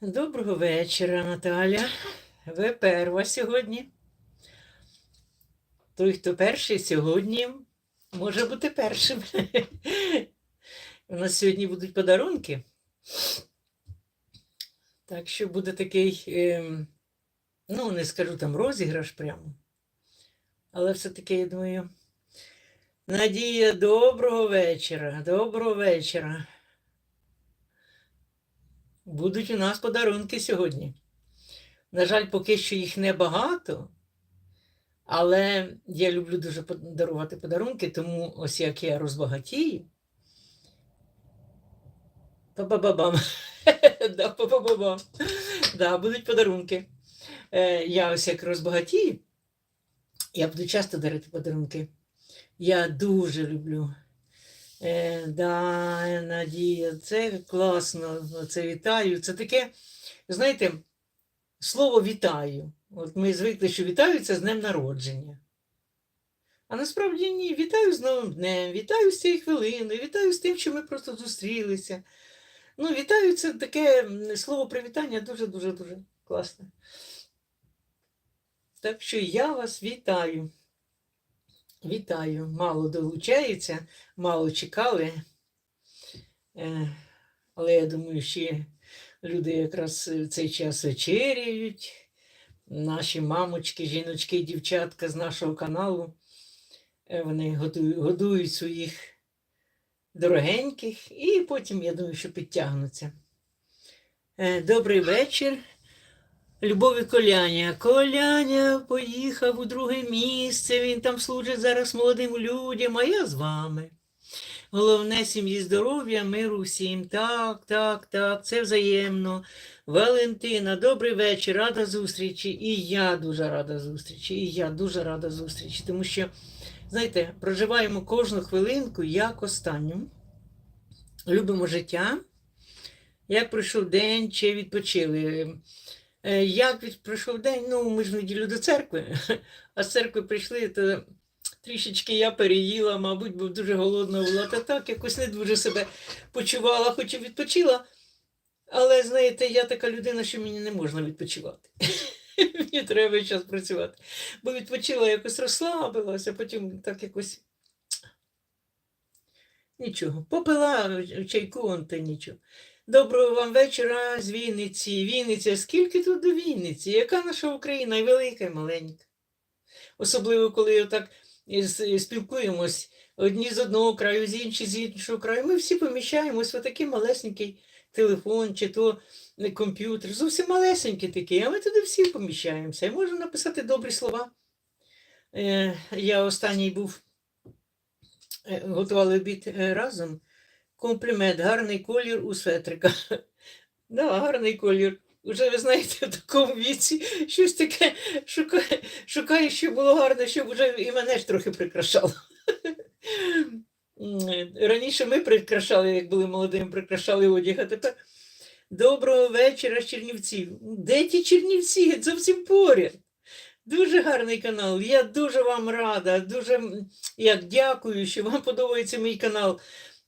Доброго вечора, Наталя. Ви перва сьогодні. Той, хто перший сьогодні, може бути першим. У нас сьогодні будуть подарунки. Так що буде такий, ем, ну, не скажу там розіграш прямо. Але все-таки, я думаю, Надія, доброго вечора, доброго вечора. Будуть у нас подарунки сьогодні. На жаль, поки що їх небагато, але я люблю дуже дарувати подарунки, тому ось як я розбагатію. Па-ба-ба-бам. Да, па-ба-ба-бам. Да, будуть подарунки. Е, Я ось як розбагатію, я буду часто дарити подарунки. Я дуже люблю. Е, да, Надія, це класно, це вітаю. Це таке, знаєте, слово вітаю. От ми звикли, що вітаю це з днем народження. А насправді ні, вітаю з новим днем, вітаю з цією хвилиною, вітаю з тим, що ми просто зустрілися. Ну, вітаю це таке слово привітання дуже-дуже дуже класне. Так що я вас вітаю. Вітаю, мало долучається, мало чекали. Е, Але я думаю, ще люди якраз в цей час вечеряють. Наші мамочки, жіночки, дівчатка з нашого каналу. е, Вони готують, годують своїх дорогеньких і потім, я думаю, що підтягнуться. Е, Добрий вечір. Любові Коляня. Коляня поїхав у друге місце, він там служить зараз молодим людям, а я з вами. Головне сім'ї здоров'я, миру всім. Так, так, так, це взаємно. Валентина, добрий вечір, рада зустрічі. І я дуже рада зустрічі, і я дуже рада зустрічі, тому що, знаєте, проживаємо кожну хвилинку як останню. Любимо життя. Як пройшов день, чи відпочили. Е, Як пройшов день, ну ми ж неділю до церкви, а з церкви прийшли, то трішечки я переїла, мабуть, бо дуже голодна була, та так якось не дуже себе почувала, хоч і відпочила. Але знаєте, я така людина, що мені не можна відпочивати. Мені треба час працювати. Бо відпочила, якось розслабилася, потім так якось. Нічого. Попила чайку, он та нічого. Доброго вам вечора з Вінниці. Вінниця, скільки тут до Вінниці? Яка наша Україна і велика, і маленька? Особливо, коли отак спілкуємось одні з одного краю, з інші з іншого краю. Ми всі поміщаємось в такий малесенький телефон чи то комп'ютер. Зовсім малесенький такий, а ми туди всі поміщаємося. І можна написати добрі слова. Е, я останній був, е, готували обід е, разом. Комплімент, гарний колір у светрика. Да, гарний колір. Уже ви знаєте, в такому віці щось таке шукає, шукає, щоб було гарне, щоб вже і мене ж трохи прикрашало. Раніше ми прикрашали, як були молодими, прикрашали одяг, а тепер доброго вечора з Чернівців. Де ті Чернівці? Зовсім поряд. Дуже гарний канал. Я дуже вам рада, дуже як дякую, що вам подобається мій канал.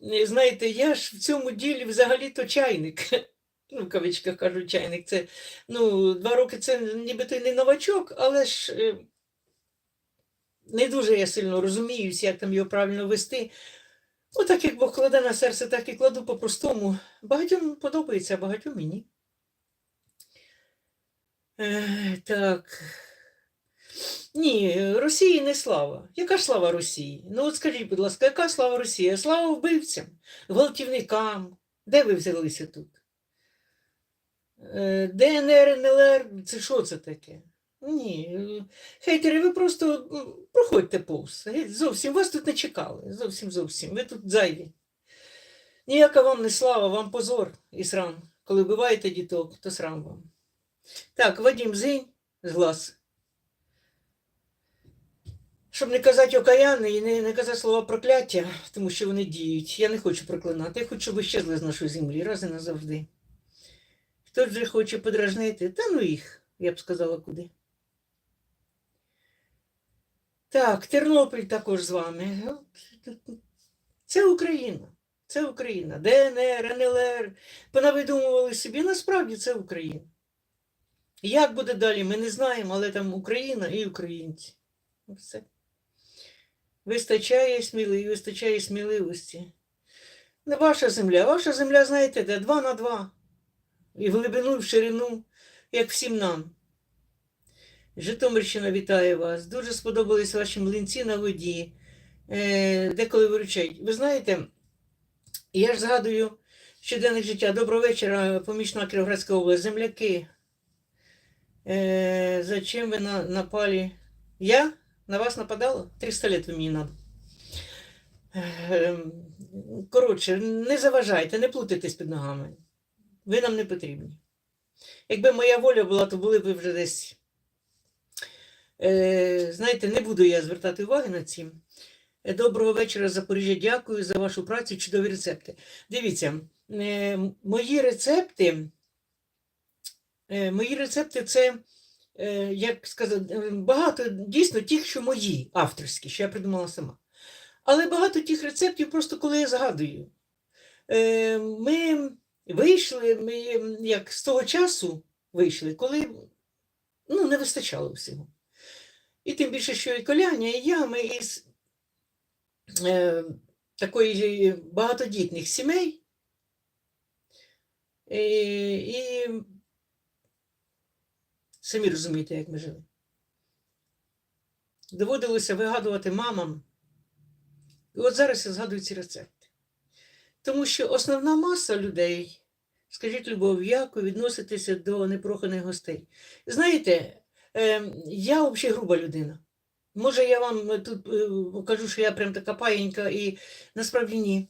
Знаєте, я ж в цьому ділі взагалі-то чайник. Ну, в кавичках кажу, чайник. Це, ну, два роки це нібито й не новачок, але ж е, не дуже я сильно розуміюся, як там його правильно вести. Ну, так як Бог кладе на серце, так і кладу по-простому. Багатьом подобається, а багатьом і ні. Е, так. Ні, Росії не слава. Яка ж слава Росії? Ну от скажіть, будь ласка, яка слава Росії? Слава вбивцям, гвалтівникам. Де ви взялися тут? Е, ДНР, НЛР, це що це таке? Ні. Хейтери, ви просто проходьте повз. Зовсім вас тут не чекали. Зовсім зовсім. Ви тут зайві. Ніяка вам не слава, вам позор і срам. Коли вбиваєте діток, то срам вам. Так, Вадим Зинь з глаз. Щоб не казати окаянний і не, не казати слова прокляття, тому що вони діють. Я не хочу проклинати, я хочу, щоб щезли з нашої землі раз і назавжди. Хто ж хоче подражнити, та ну їх, я б сказала, куди. Так, Тернопіль також з вами. Це Україна. Це Україна. ДНР, НЛР. Понавидумували собі. Насправді це Україна. Як буде далі, ми не знаємо, але там Україна і українці. Все. Вистачає сміливості, вистачає сміливості. Не ваша земля. Ваша земля, знаєте, де два на два. І в глибину, і в ширину, як всім нам. Житомирщина вітає вас. Дуже сподобались ваші млинці на воді, е, деколи виручають. Ви знаєте, я ж згадую щоденник життя. Доброго вечора, помічна Кіровоградська область, земляки. Е, зачем ви на, напали? Я? На вас нападала? 300 лет мені надо. Е, коротше, не заважайте, не плутайтесь під ногами. Ви нам не потрібні. Якби моя воля була, то були б вже десь. Е, знаєте, не буду я звертати уваги на ці. Е, Доброго вечора, Запоріжжя. Дякую за вашу працю, чудові рецепти. Дивіться, е, мої рецепти, е, мої рецепти це, як сказати, е, багато дійсно тих, що мої, авторські, що я придумала сама. Але багато тих рецептів, просто коли я згадую. Е, Ми вийшли, ми як з того часу вийшли, коли ну, не вистачало всього. І тим більше, що і Коляня, і я, ми із е, такої багатодітних сімей. І, і самі розумієте, як ми жили. Доводилося вигадувати мамам. І от зараз я згадую ці рецепти. Тому що основна маса людей, скажіть любов, як ви відноситеся до непроханих гостей. Знаєте, е, я взагалі груба людина. Може, я вам тут е, кажу, що я прям така паєнька, і насправді ні.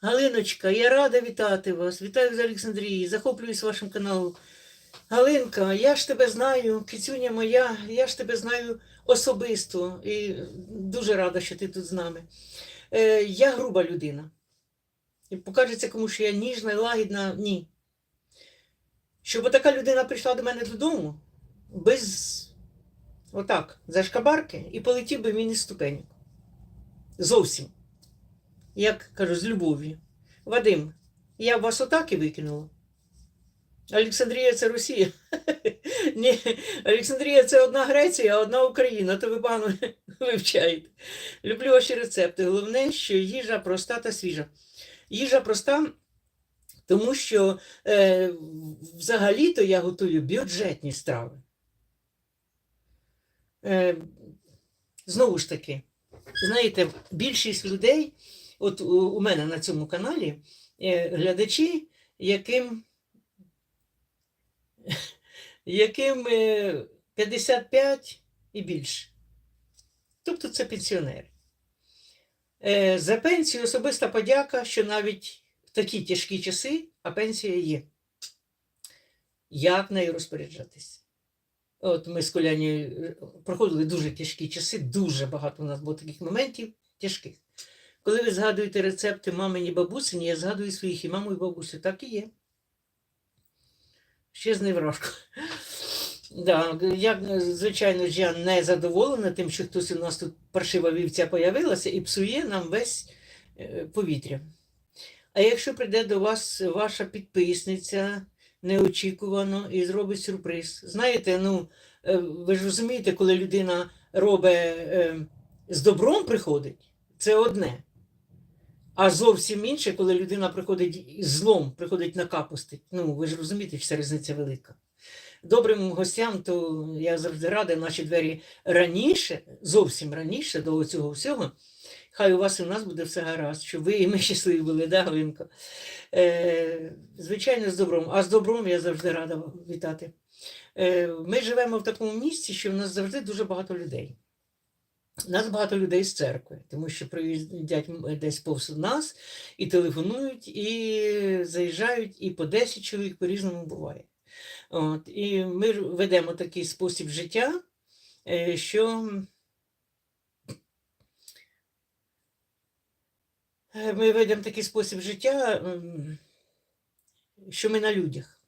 Галиночка, я рада вітати вас. Вітаю з Олександрії, захоплююсь вашим каналом. Галинка, я ж тебе знаю, кицюня моя, я ж тебе знаю особисто і дуже рада, що ти тут з нами. Е, я груба людина. І покажеться комусь, що я ніжна і лагідна. Ні. Щоб така людина прийшла до мене додому без отак, зашкабарки, і полетів би із ступеньок. Зовсім. Як кажу, з любов'ю. Вадим, я б вас отак і викинула. Олександрія це Росія. Ні, Олександрія це одна Греція, а одна Україна, то ви погано вивчаєте. Люблю ваші рецепти. Головне, що їжа проста та свіжа. Їжа проста, тому що е, взагалі-то я готую бюджетні страви. Е, знову ж таки, знаєте, більшість людей, от у, мене на цьому каналі, е, глядачі, яким, яким е, 55 і більше. Тобто це пенсіонери. Е, За пенсію особиста подяка, що навіть в такі тяжкі часи, а пенсія є. Як нею розпоряджатись? От ми з Коляні проходили дуже тяжкі часи, дуже багато у нас було таких моментів тяжких. Коли ви згадуєте рецепти мамині бабусині, я згадую своїх і маму, і бабусю. Так і є. Ще з невражко. Да, я, звичайно ж, я не задоволена тим, що хтось у нас тут паршива вівця появилася і псує нам весь е, повітря. А якщо прийде до вас ваша підписниця неочікувано і зробить сюрприз. Знаєте, ну, е, ви ж розумієте, коли людина робить е, з добром приходить, це одне. А зовсім інше, коли людина приходить злом, приходить накапустить. Ну, ви ж розумієте, що ця різниця велика. добрим гостям, то я завжди рада наші двері раніше, зовсім раніше до цього всього. Хай у вас і у нас буде все гаразд, щоб ви і ми щасливі були, да, Галинко? Е, звичайно, з добром. А з добром я завжди рада вітати. Е, ми живемо в такому місці, що в нас завжди дуже багато людей. Нас багато людей з церкви, тому що приїздять десь повз нас і телефонують, і заїжджають, і по 10 чоловік по-різному буває. От, і ми ведемо такий спосіб життя, е, що е, ми ведемо такий спосіб життя, що ми на людях.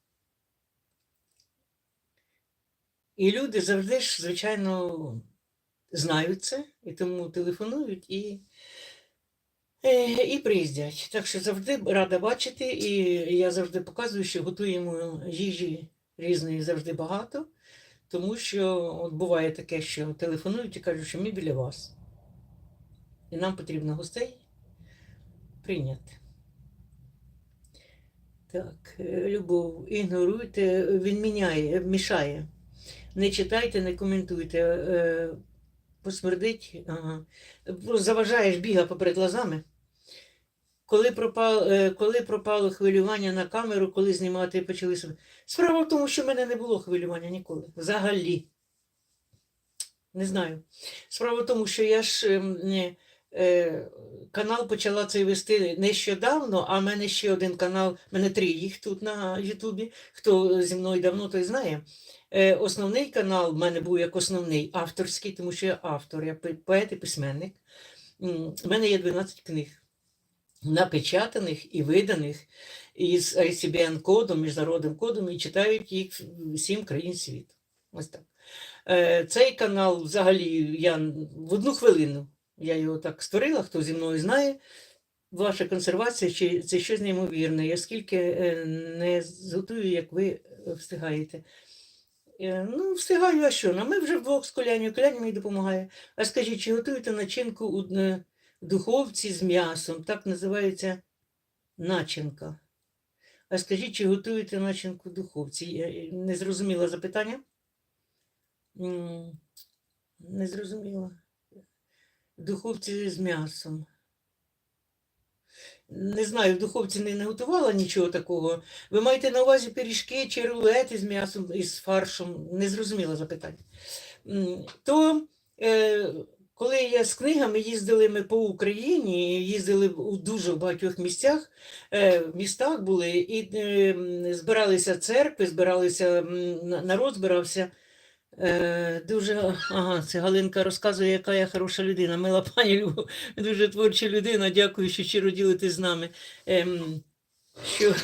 І люди завжди ж, звичайно, знають це, і тому телефонують і, е, і приїздять. Так що завжди рада бачити, і я завжди показую, що готуємо їжі різної завжди багато, тому що от буває таке, що телефонують і кажуть, що ми біля вас. І нам потрібно гостей прийняти. Так, е, любов, ігноруйте, він міняє, мішає. Не читайте, не коментуйте. Посмердить, ага. Заважаєш біга поперед глазами. Коли, пропав, е, коли пропало хвилювання на камеру, коли знімати почали себе. Справа в тому, що в мене не було хвилювання ніколи. Взагалі. Не знаю. Справа в тому, що я ж ем, канал почала цей вести нещодавно, а в мене ще один канал, в мене три їх тут на Ютубі. Хто зі мною давно, той знає. Е, Основний канал в мене був як основний авторський, тому що я автор, я поет і письменник. У мене є 12 книг, напечатаних і виданих із ICBN-кодом, міжнародним кодом, і читають їх сім країн світу. Ось так. Е, Цей канал взагалі я в одну хвилину я його так створила, хто зі мною знає. Ваша консервація чи це щось неймовірне. Я скільки е, не зготую, як ви е, встигаєте. Е, Ну, встигаю, а що? Ну, ми вже вдвох з коляню, коляня мені допомагає. А скажіть, чи готуєте начинку у духовці з м'ясом? Так називається начинка. А скажіть, чи готуєте начинку в духовці? Я не зрозуміла запитання? Не зрозуміла. Духовці з м'ясом. Не знаю, в духовці не, не готувала нічого такого. Ви маєте на увазі пиріжки чи рулети з м'ясом і з фаршем? Не зрозуміла запитання. То е, коли я з книгами їздили ми по Україні, їздили у дуже багатьох місцях, е, містах були, і е, збиралися церкви, збиралися, народ збирався. Е, дуже, ага, це Галинка розказує, яка я хороша людина. Мила пані Любов, дуже творча людина. Дякую, що щиро ділитесь з нами. Ем, що,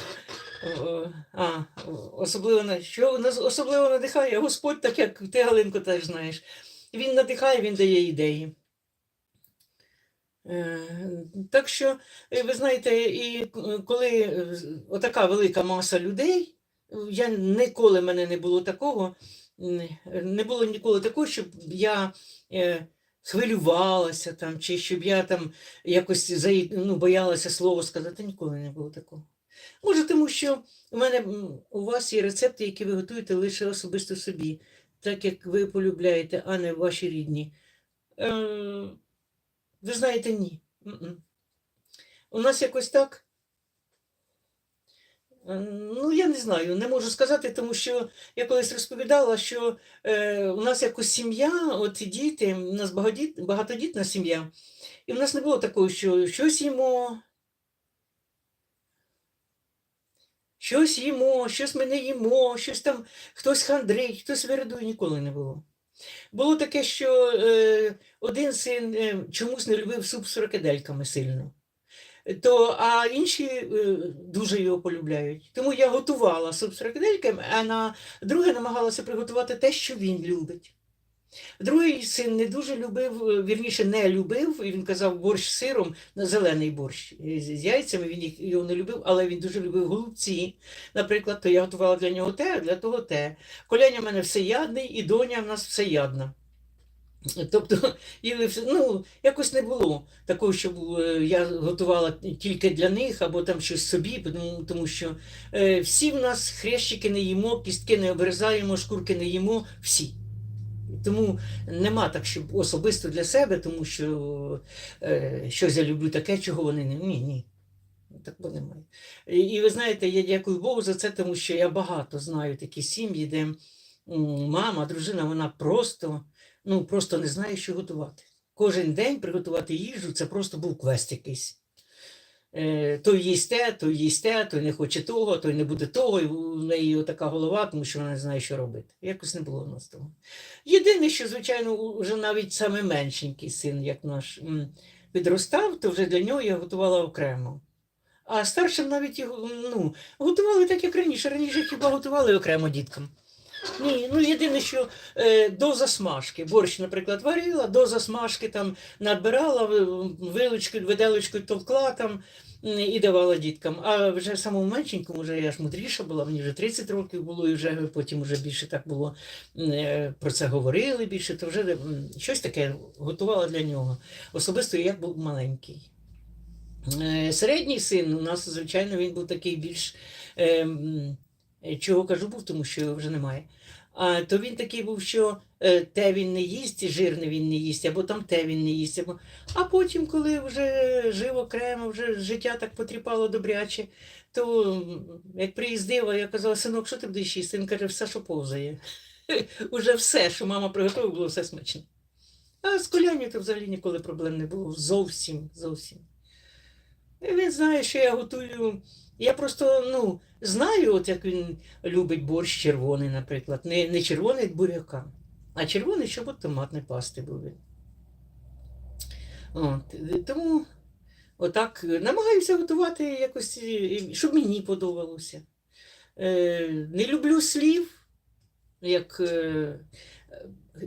а, особливо, що нас особливо надихає Господь, так як ти, Галинко, теж знаєш. Він надихає, він дає ідеї. Е, Так що, е, ви знаєте, і коли е, отака велика маса людей, е, я ніколи мене не було такого, не було ніколи такого, щоб я е, хвилювалася там, чи щоб я там якось ну, боялася слово сказати, ніколи не було такого. Може, тому що у мене у вас є рецепти, які ви готуєте лише особисто собі, так як ви полюбляєте, а не ваші рідні. Е, ви знаєте, ні. У нас якось так. Е, Ну, я не знаю, не можу сказати, тому що я колись розповідала, що е, у нас якось сім'я, от діти, у нас багатодіт, багатодітна сім'я, і в нас не було такого, що щось їмо, щось їмо, щось ми не їмо, щось там хтось хандрить, хтось вирядує, ніколи не було. Було таке, що е, один син е, чомусь не любив суп з фрикадельками сильно. То, а інші е, дуже його полюбляють. Тому я готувала суп з фрикадельками, а на друге намагалася приготувати те, що він любить. Другий син не дуже любив, е, вірніше, не любив, і він казав борщ з сиром, на зелений борщ з яйцями, він їх, його не любив, але він дуже любив голубці. Наприклад, то я готувала для нього те, а для того те. Коляня в мене всеядний, і доня в нас всеядна. Тобто, і, ну, якось не було такого, щоб е, я готувала тільки для них або там щось собі, тому, тому що е, всі в нас хрещики не їмо, кістки не обрізаємо, шкурки не їмо, всі. Тому нема так, щоб особисто для себе, тому що е, щось я люблю таке, чого вони не. Ні, ні. Такого немає. І, і ви знаєте, я дякую Богу за це, тому що я багато знаю такі сім'ї, де м, мама, дружина, вона просто, ну, просто не знає, що готувати. Кожен день приготувати їжу це просто був квест якийсь. Е, той їсть те, той їсть те, той не хоче того, той не буде того, і в неї така голова, тому що вона не знає, що робити. Якось не було в нас того. Єдине, що, звичайно, вже навіть саме меншенький син, як наш, підростав, то вже для нього я готувала окремо. А старшим навіть його, ну, готували так, як раніше. Раніше хіба готували окремо діткам. Ні, ну єдине, що е, до засмажки. Борщ, наприклад, варила, до засмажки там надбирала, вилочкою, виделочкою товкла там і давала діткам. А вже самому меншенькому, вже я ж мудріша була, мені вже 30 років було, і вже потім вже більше так було е, про це говорили більше, то вже щось таке готувала для нього. Особисто я був маленький. Е, Середній син у нас, звичайно, він був такий більш. е, Чого кажу, був, тому що його вже немає. А то він такий був, що е, те він не їсть, жирне він не їсть, або там те він не їсть. Або... А потім, коли вже жив окремо, вже життя так потріпало добряче, то як приїздив, а я казала, синок, що ти будеш їсти? Він каже, все, що повзає. Уже все, що мама приготувала, було все смачне. А з колянню то взагалі ніколи проблем не було. Зовсім, зовсім. І Він знає, що я готую. Я просто ну, знаю, от як він любить борщ червоний, наприклад. Не, не червоний як буряка, а червоний, щоб от томатної пасти він. От, тому отак намагаюся готувати якось, е, щоб мені подобалося. Е, не люблю слів, як е,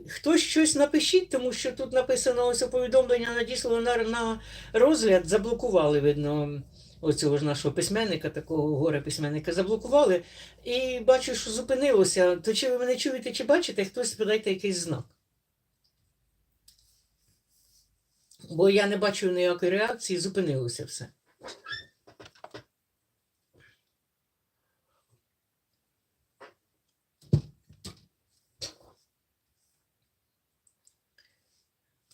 хтось щось напишіть, тому що тут написано ось повідомлення надіслано на, на розгляд, заблокували, видно, оцього ж нашого письменника, такого горе письменника, заблокували. І бачу, що зупинилося. То чи ви мене чуєте, чи бачите, хтось подайте якийсь знак. Бо я не бачу ніякої реакції, зупинилося все.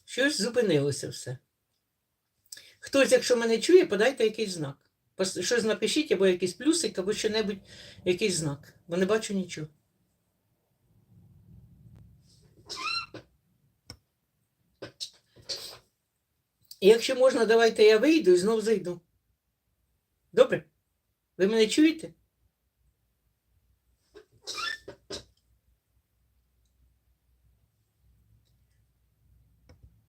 Щось зупинилося все. Хтось, якщо мене чує, подайте якийсь знак. Щось напишіть, або якийсь плюсик, або що-небудь, якийсь знак. Бо не бачу нічого. І якщо можна, давайте я вийду і знов зайду. Добре? Ви мене чуєте?